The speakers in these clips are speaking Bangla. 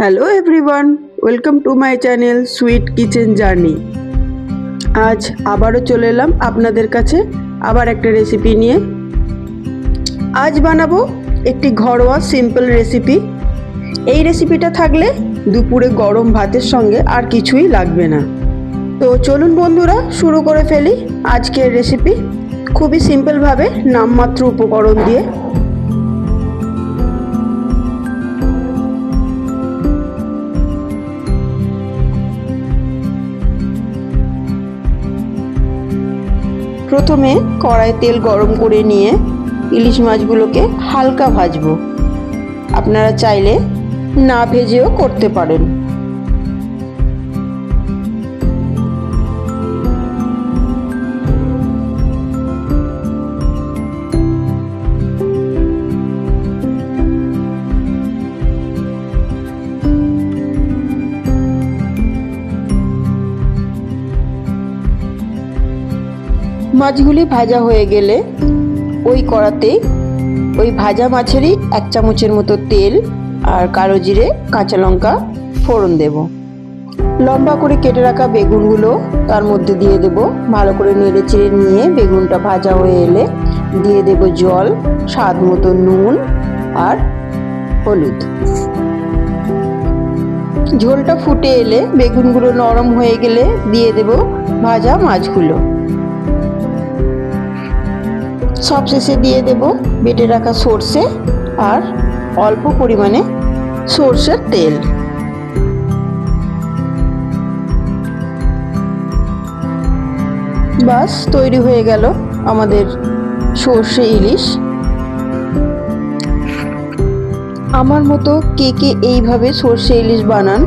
Hello everyone welcome to my channel sweet kitchen journey আজ আবারও চলে এলাম আপনাদের কাছে আবার একটা রেসিপি নিয়ে। আজ বানাবো একটি ঘরোয়া সিম্পল রেসিপি এই রেসিপিটা থাকলে দুপুরে গরম ভাতের সঙ্গে আর কিছুই লাগবে না। তো চলুন বন্ধুরা, শুরু করে ফেলি আজকের রেসিপি খুবই সিম্পলভাবে নামমাত্র উপকরণ দিয়ে। প্রথমে কড়াই তেল গরম করে নিয়ে ইলিশ মাছগুলোকে হালকা ভাজবো। আপনারা চাইলে না ভেজেও করতে পারেন। মাছগুলি ভাজা হয়ে গেলে ওই কড়াতেই ওই ভাজা মাছেরই এক চামচের মতো তেল আর কালো জিরে, কাঁচা লঙ্কা ফোড়ন দেব। লম্বা করে কেটে রাখা বেগুনগুলো তার মধ্যে দিয়ে দেব। ভালো করে নেড়ে চেড়ে নিয়ে বেগুনটা ভাজা হয়ে এলে দিয়ে দেব জল, স্বাদ মতো নুন আর হলুদ। ঝোলটা ফুটে এলে বেগুনগুলো নরম হয়ে গেলে দিয়ে দেব ভাজা মাছগুলো। সব শেষে দিয়ে দেব বেটে রাখা সর্ষে আর অল্প পরিমাণে সর্ষের তেল। বাস, তৈরি হয়ে গেল আমাদের সর্ষে ইলিশ। আমার মতো কে কে এইভাবে সর্ষে ইলিশ বানান,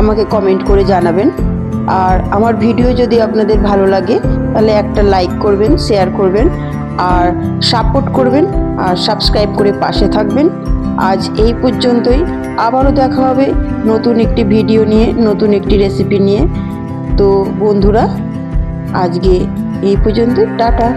আমাকে কমেন্ট করে জানাবেন। আর আমার ভিডিও যদি আপনাদের ভালো লাগে, তাহলে একটা লাইক করবেন, শেয়ার করবেন। আর সাপোর্ট করবেন আর সাবস্ক্রাইব করে পাশে থাকবেন। আজ এই পর্যন্তই। আবারও দেখা হবে নতুন একটি ভিডিও নিয়ে, নতুন একটি রেসিপি নিয়ে। তো বন্ধুরা, আজকে এই পর্যন্তই টাটা।